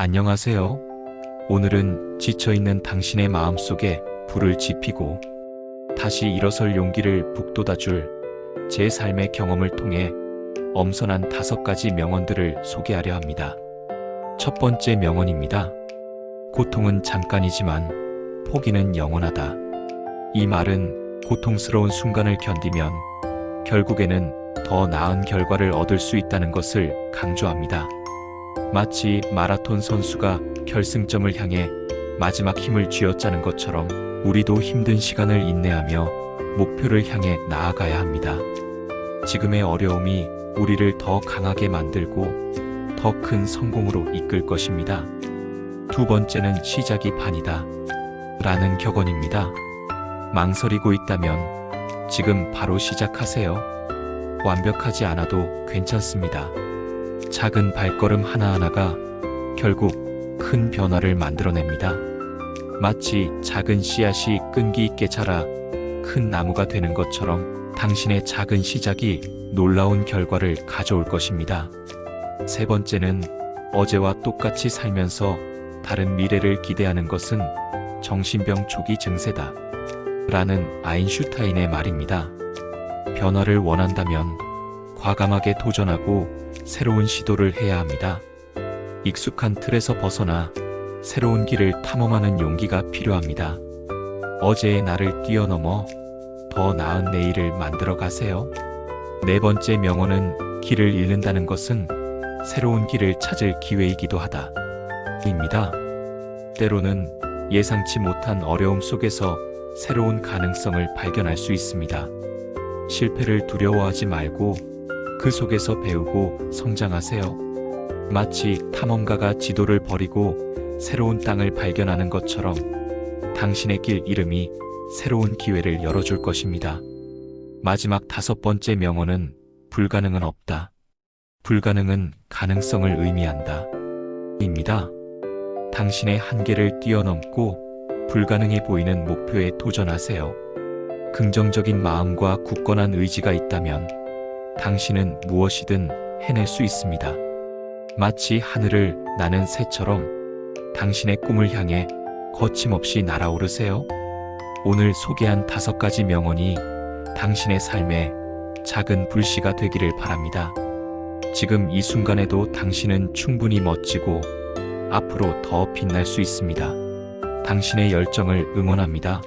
안녕하세요. 오늘은 지쳐있는 당신의 마음 속에 불을 지피고 다시 일어설 용기를 북돋아줄 제 삶의 경험을 통해 엄선한 다섯 가지 명언들을 소개하려 합니다. 첫 번째 명언입니다. 고통은 잠깐이지만 포기는 영원하다. 이 말은 고통스러운 순간을 견디면 결국에는 더 나은 결과를 얻을 수 있다는 것을 강조합니다. 마치 마라톤 선수가 결승점을 향해 마지막 힘을 쥐어짜는 것처럼 우리도 힘든 시간을 인내하며 목표를 향해 나아가야 합니다. 지금의 어려움이 우리를 더 강하게 만들고 더 큰 성공으로 이끌 것입니다. 두 번째는 시작이 반이다. 라는 격언입니다. 망설이고 있다면 지금 바로 시작하세요. 완벽하지 않아도 괜찮습니다. 작은 발걸음 하나하나가 결국 큰 변화를 만들어냅니다. 마치 작은 씨앗이 끈기 있게 자라 큰 나무가 되는 것처럼 당신의 작은 시작이 놀라운 결과를 가져올 것입니다. 세 번째는 어제와 똑같이 살면서 다른 미래를 기대하는 것은 정신병 초기 증세다. 라는 아인슈타인의 말입니다. 변화를 원한다면 과감하게 도전하고 새로운 시도를 해야 합니다. 익숙한 틀에서 벗어나 새로운 길을 탐험하는 용기가 필요합니다. 어제의 나를 뛰어넘어 더 나은 내일을 만들어 가세요. 네 번째 명언은 길을 잃는다는 것은 새로운 길을 찾을 기회이기도 하다. 입니다. 때로는 예상치 못한 어려움 속에서 새로운 가능성을 발견할 수 있습니다. 실패를 두려워하지 말고 그 속에서 배우고 성장하세요. 마치 탐험가가 지도를 버리고 새로운 땅을 발견하는 것처럼 당신의 길 이름이 새로운 기회를 열어줄 것입니다. 마지막 다섯 번째 명언은 불가능은 없다. 불가능은 가능성을 의미한다. 입니다. 당신의 한계를 뛰어넘고 불가능해 보이는 목표에 도전하세요. 긍정적인 마음과 굳건한 의지가 있다면 당신은 무엇이든 해낼 수 있습니다. 마치 하늘을 나는 새처럼 당신의 꿈을 향해 거침없이 날아오르세요. 오늘 소개한 다섯 가지 명언이 당신의 삶에 작은 불씨가 되기를 바랍니다. 지금 이 순간에도 당신은 충분히 멋지고 앞으로 더 빛날 수 있습니다. 당신의 열정을 응원합니다.